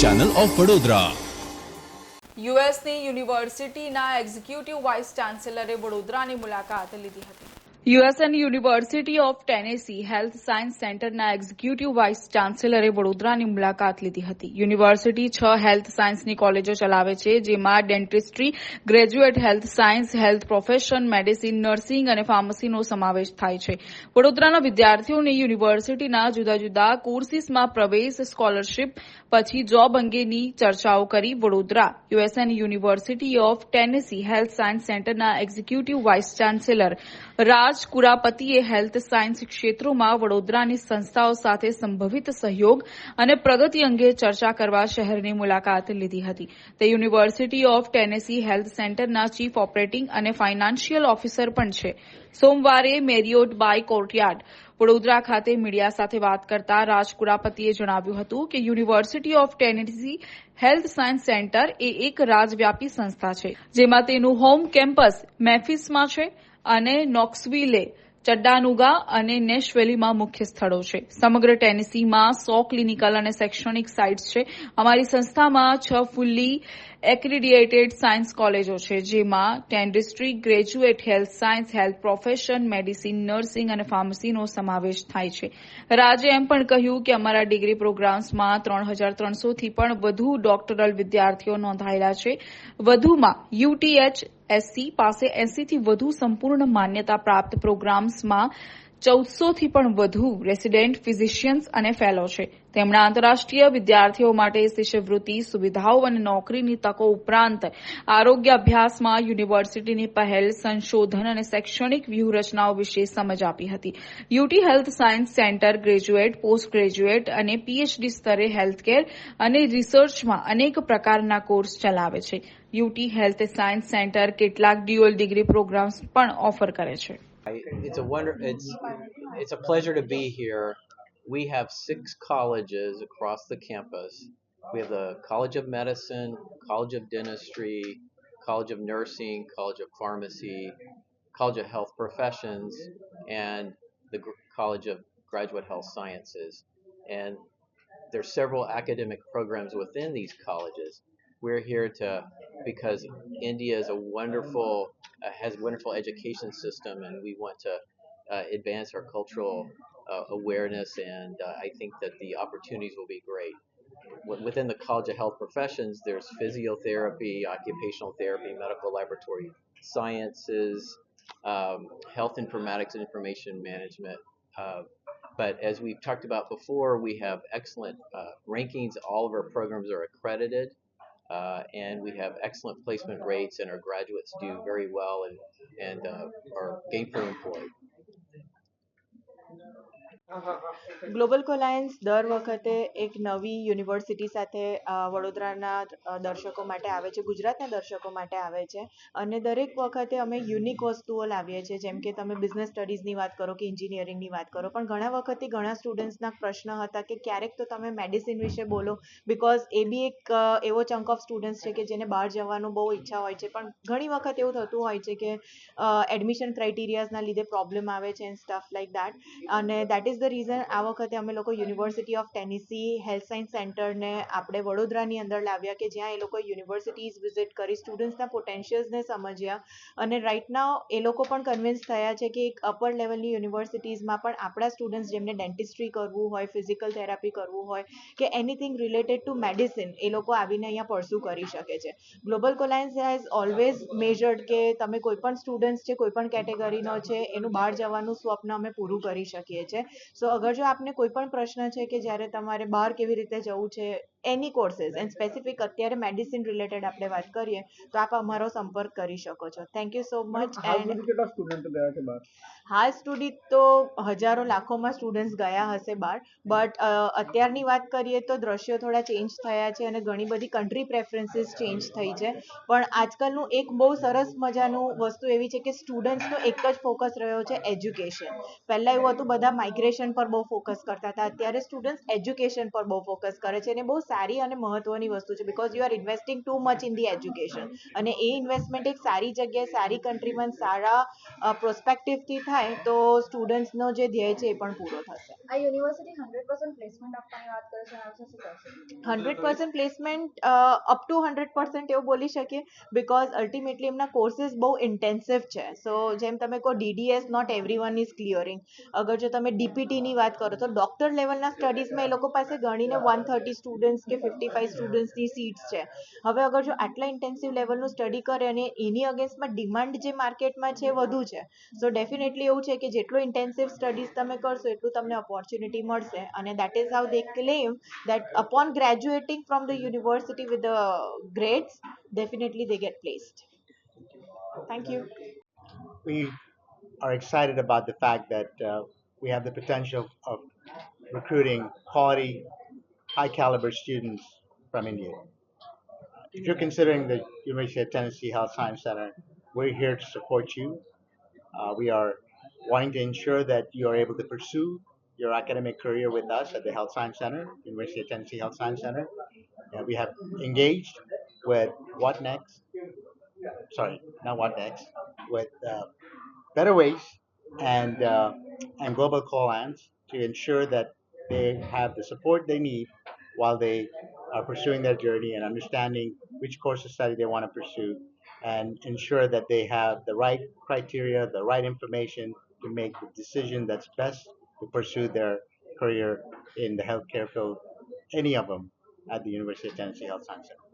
Channel of Vadodara યુએસની યુનિવર્સિટીના executive vice ચાન્સેલરે વડોદરાની મુલાકાત લીધી હતી. USN university of Tennessee health science સેન્ટરના એક્ઝિક્યુટિવ વાઇસ ચાન્સેલરે વડોદરાની મુલાકાત લીધી હતી. યુનિવર્સિટી છ હેલ્થ સાયન્સની કોલેજો ચલાવે છે, જેમાં dentistry, graduate health science, health profession, medicine, nursing અને ફાર્મસીનો સમાવેશ થાય છે. વડોદરાના વિદ્યાર્થીઓને યુનિવર્સિટીના જુદા જુદા કોર્સીસમાં પ્રવેશ, સ્કોલરશીપ પછી જોબ અંગેની ચર્ચાઓ કરી Vadodara. USN university of Tennessee health science સેન્ટરના એક્ઝિક્યુટિવ વાઇસ ચાન્સેલર રાજ કુરાપતિએ હેલ્થ સાયન્સ ક્ષેત્રોમાં વડોદરાની સંસ્થાઓ સાથે સંભવિત સહયોગ અને પ્રગતિ અંગે ચર્ચા કરવા શહેરની મુલાકાત લીધી હતી. તે યુનિવર્સિટી ઓફ ટેનેસી હેલ્થ સેન્ટરના ચીફ ઓપરેટિંગ અને ફાઇનાન્શિયલ ઓફિસર પણ છે. સોમવારે મેરિયોટ બાય કોર્ટયાર્ડ. વડોદરા ખાતે મીડિયા સાથે વાત કરતા રાજ કુરાપતિએ જણાવ્યું હતું કે university of Tennessee health science centre એ એક રાજવ્યાપી સંસ્થા છે, જેમાં તેનું હોમ કેમ્પસ મેફિસમાં છે. અને નોક્સવિલે, ચડ્ડાનુગા અને નેશવેલીમાં મુખ્ય સ્થળો છે. સમગ્ર ટેનેસીમાં સો ક્લિનિકલ અને શૈક્ષણિક સાઇટ્સ છે. અમારી સંસ્થામાં છ ફુલ્લી એક્રિડિએટેડ સાયન્સ કોલેજો છે, જેમાં dentistry graduate health science, health profession, medicine, nursing અને ફાર્મસીનો સમાવેશ થાય છે. રાજે એમ પણ કહ્યું કે અમારા ડિગ્રી પ્રોગ્રામ્સમાં ત્રણ હજાર ત્રણસોથી પણ વધુ ડોક્ટરલ વિદ્યાર્થીઓ નોંધાયેલા છે. વધુમાં યુટીએચ એસસી પાસે એસીથી વધુ સંપૂર્ણ માન્યતા પ્રાપ્ત પ્રોગ્રામ્સમાં ચૌદસોથી પણ વધુ રેસિડેન્ટ ફિઝિશિયન્સ અને ફેલો છે. તેમણે આંતરરાષ્ટ્રીય વિદ્યાર્થીઓ માટે શિષ્યવૃત્તિ, સુવિધાઓ અને નોકરીની તકો ઉપરાંત આરોગ્ય અભ્યાસમાં યુનિવર્સિટીની પહેલ, સંશોધન અને શૈક્ષણિક વ્યૂહરચનાઓ વિશે સમજ આપી હતી UT health science centre graduate post graduate અને પીએચડી સ્તરે હેલ્થકેર અને રિસર્ચમાં અનેક પ્રકારના કોર્સ ચલાવે છે યુટી હેલ્થ સાયન્સ સેન્ટર કેટલાક ડ્યુઅલ ડિગ્રી પ્રોગ્રામ્સ પણ ઓફર કરે છે it's a wonder. It's it's a pleasure to be here. We have six colleges across the campus. We have the College of Medicine, College of Dentistry, College of Nursing, College of Pharmacy, College of Health Professions, and the College of Graduate Health Sciences. And there's several academic programs within these colleges. We're here to because India is a wonderful uh, has a wonderful education system, and we want to uh, advance our cultural uh, awareness. And uh, I think that the opportunities will be great. W- Within the College of Health Professions, there's physiotherapy, occupational therapy, medical laboratory sciences, um, health informatics and information management. Uh, but as we've talked about before, we have excellent uh, rankings. All of our programs are accredited. Uh, and we have excellent placement rates, and our graduates do very well and and uh, are gainfully employed. Global Colliance દર વખતે એક નવી university સાથે વડોદરાના દર્શકો માટે આવે છે, ગુજરાતના દર્શકો માટે આવે છે. અને દરેક વખતે અમે યુનિક વસ્તુઓ લાવીએ છીએ, જેમ કે તમે બિઝનેસ સ્ટડીઝની વાત કરો કે એન્જિનિયરિંગની વાત કરો, પણ ઘણા વખતે ઘણા સ્ટુડન્ટ્સના પ્રશ્ન હતા કે ક્યારેક તો તમે મેડિસિન વિશે બોલો બિકોઝ એ બી એક એવો ચંક ઓફ સ્ટુડન્ટ્સ છે કે જેને બહાર જવાનું બહુ ઈચ્છા હોય છે, પણ ઘણી વખત એવું થતું હોય છે કે એડમિશન ક્રાઇટેરિયાઝના લીધે પ્રોબ્લેમ આવે છે એન્ડ સ્ટફ લાઈક દેટ અને દેટ ઇઝ ધ રીઝન આ વખતે અમે લોકો university of Tennessee health science સેન્ટરને આપણે વડોદરાની અંદર લાવ્યા કે જ્યાં એ લોકો યુનિવર્સિટીઝ વિઝિટ કરી સ્ટુડન્ટ્સના પોટેન્શિયલ્સને સમજ્યા. અને રાઇટ નાવ એ લોકો પણ કન્વિન્સ થયા છે કે એક અપર લેવલની યુનિવર્સિટીઝમાં પણ આપણા સ્ટુડન્ટ્સ જેમને ડેન્ટિસ્ટ્રી કરવું હોય ફિઝિકલ થેરાપી કરવું હોય કે એનીથિંગ રિલેટેડ ટુ મેડિસિન એ લોકો આવીને અહીંયા પરસ્યુ કરી શકે છે. Global Colliance has always measured કે તમે કોઈ પણ સ્ટુડન્ટ્સ છે, કોઈ પણ કેટેગરીનો છે, એનું બહાર જવાનું સ્વપ્ન અમે પૂરું કરી શકીએ છીએ. સો અગર જો આપને કોઈ પણ પ્રશ્ન છે કે જ્યારે તમારે બહાર કેવી રીતે જવું છે એની કોર્સિસ એન્ડ સ્પેસિફિક અત્યારે મેડિસિન રિલેટેડ આપણે વાત કરીએ તો આપ અમારો સંપર્ક કરી શકો છો. Thank you so much and કેટલા સ્ટુડન્ટ ગયા છે બહાર? હાલ સુધી તો હજારો લાખોમાં સ્ટુડન્ટ્સ ગયા હશે બહાર બટ અત્યારની વાત કરીએ તો દ્રશ્યો થોડા ચેન્જ થયા છે અને ઘણી બધી કન્ટ્રી પ્રેફરન્સીસ ચેન્જ થઈ છે. પણ આજકાલનું એક બહુ સરસ મજાનું વસ્તુ એવી છે કે સ્ટુડન્ટ્સનો એક જ ફોકસ રહ્યો છે એજ્યુકેશન પહેલાં એવું હતું બધા માઇગ્રેશન પર બહુ ફોકસ કરતા હતા. અત્યારે સ્ટુડન્ટ્સ એજ્યુકેશન પર બહુ ફોકસ કરે છે અને બહુ સારી અને મહત્વની વસ્તુ છે because you are investing too much in the education અને એ ઇન્વેસ્ટમેન્ટ એક સારી જગ્યાએ સારી કન્ટ્રીમાં સારા પ્રોસ્પેક્ટિવથી થાય તો સ્ટુડન્ટ્સનો જે ધ્યેય છે એ પણ પૂરો થશે. આ યુનિવર્સિટી હંડ્રેડ પર્સન્ટ પ્લેસમેન્ટ આપવાની વાત કરે છે hundred percent placement up to hundred percent એવું બોલી શકીએ બિકોઝ અલ્ટિમેટલી એમના કોર્સીસ બહુ ઇન્ટેન્સિવ છે. સો જેમ તમે કહો DDS not everyone is clearing અગર જો તમે ડીપીટીની વાત કરો તો ડૉક્ટર લેવલના સ્ટડીઝમાં એ લોકો પાસે ગણીને વન થર્ટી સ્ટુડન્ટ્સ કે ફિફ્ટી ફાઇવ સ્ટુડન્ટ્સની સીટ્સ છે હવે અગર જો આટલા ઇન્ટેન્સિવ લેવલનું સ્ટડી કરે અને એની અગેન્સ્ટમાં ડિમાન્ડ જે માર્કેટમાં છે વધુ છે સો ડેફિનેટલી એવું છે કે જેટલું ઇન્ટેન્સિવ સ્ટડીઝ તમે કરશો એટલું તમને ઓપોર્ચ્યુનિટી મળશે અને that is how they claim that upon graduating from the university with the grades, definitely they get placed. Thank you. we are excited about the fact that uh, we have the potential of recruiting quality, high caliber students from India. If you're considering the University of Tennessee Health Science Center, we're here to support you. Uh, we are wanting to ensure that you are able to pursue your academic career with us at the Health Science Center, University of Tennessee Health Science Center. We have engaged with What Next, sorry, not What Next, with uh, Better Ways and uh, and Global Collants to ensure that they have the support they need while they are pursuing their journey and understanding which course of study they want to pursue and ensure that they have the right criteria, the right information to make the decision that's best to pursue their career in the healthcare field, any of them at the University of Tennessee Health Science Center.